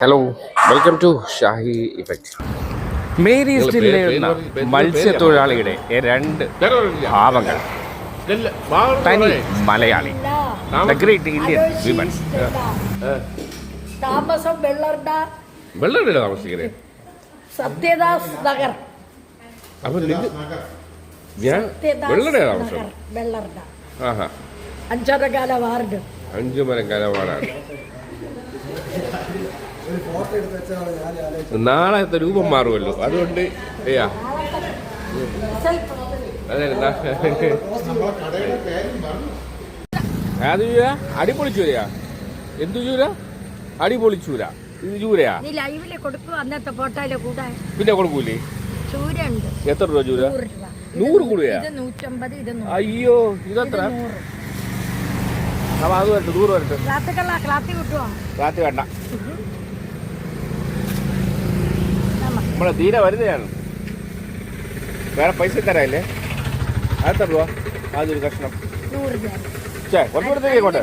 Hello welcome to Shahi effect Mary നിങ്ങൾ still പേര് എന്ന പേര് പേര് മത്സ്യത്തൊഴിലാളിയുടെ രണ്ട് ഭാവങ്ങൾ. തനി Malayali. The great Indian women താമസം വെള്ളർഡ. വെള്ളയുടെ താമസിക്കണേ സത്യദാസ് നഗർ. അപ്പോൾ ഞാൻ വെള്ളയുടെ താമസം? വെള്ളർഡ. ആഹാ. അഞ്ചരകാല വാർഡ്. അഞ്ചു വാർഡാണ്. കലവാടാണ് നാളത്തെ രൂപം മാറുമല്ലോ. അതുകൊണ്ട് അയ്യാ അതെ ചൂര? അടിപൊളി ചൂരയാ. എന്തു ചൂര? അടിപൊളി ചൂര. ഇത് ചൂരയാ? പിന്നെ കൊടുക്കൂലേ? ചൂരുണ്ട് എത്ര രൂപ ചൂര? നൂറ് കൂടിയാ? അയ്യോ ഇത് ഇതെത്ര അപ്പൊ അത് വരട്ടെ നൂറ് വരട്ടെ. ക്ലാത്തി രാത്രി വേണ്ട. നമ്മളെ തീരെ വരുന്നതാണ്. വേറെ പൈസ തരാല്ലേ? അതെത്ര രൂപ അതൊരു കഷ്ണം. ചേ രൂപ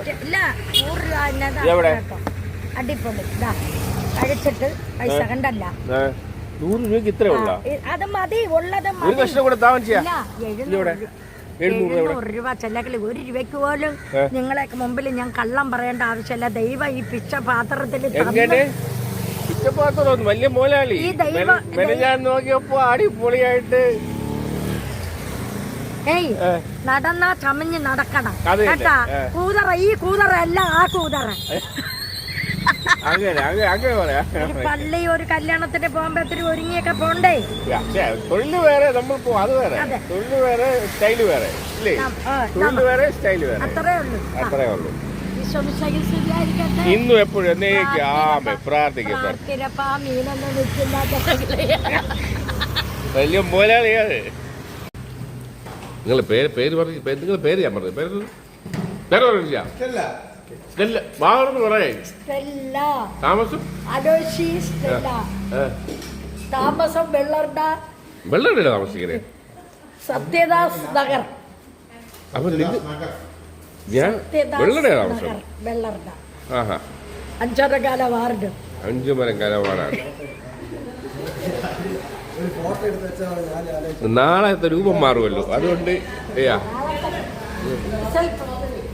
എന്നതാ എവിടെ? നൂറ് രൂപയ്ക്ക് ഇത്രേ ഉള്ള? ഒരു കഷ്ണം കൂടെ എഴുന്നൂറ് രൂപ. ചെല്ലക്കിൽ ഒരു രൂപയ്ക്ക് പോലും ഏ? നിങ്ങളെയൊക്കെ മുമ്പിൽ ഞാൻ കള്ളം പറയേണ്ട ആവശ്യമില്ല. ദൈവം ഈ പിച്ച പാത്രത്തിൽ പിച്ചപ്പാത്രം വലിയ മോലാളി. ഞാൻ നോക്കിയപ്പോ അടിപൊളിയായിട്ട് ഏയ് നടന്നാ ചമഞ്ഞ് നടക്കണം. കേട്ടാ? കൂതറ ഈ കൂതറ അല്ല ആ കൂതറ. പള്ളി ഒരു കല്യാണത്തിന് പോകുമ്പോ ഒരുങ്ങിയൊക്കെ പോണ്ടേ? തൊഴിൽ വേറെ നമ്മൾ അത് വേറെ. തൊഴിൽ വേറെ സ്റ്റൈൽ വേറെ. തൊഴിൽ വേറെ സ്റ്റൈൽ വേറെ. അത്രേ ഉള്ളൂ. അത്രേ ഉള്ളൂ. ഇന്നും എപ്പോഴും എന്നേക്ക് ആമേ പ്രാർത്ഥിക്കും വലിയ മോലാളിയാണ് നിങ്ങളെ പേര് പേര് പറഞ്ഞു നിങ്ങളുടെ പേര് ഞാൻ പറഞ്ഞു പേര് പേര് പറഞ്ഞില്ല താമസം? താമസം വെള്ളർഡ. സത്യദാസ് നഗർ. അപ്പൊ നിങ്ങൾ ഞാൻ താമസം. ആഹാ. അഞ്ചരകാല വാർഡ്. അഞ്ചു മരം വാർഡാണ്. നാളത്തെ രൂപം മാറുമല്ലോ. അതുകൊണ്ട് ഏയാ.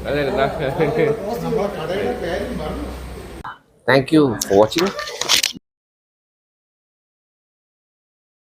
അതെ എന്നാ? Thank you for watching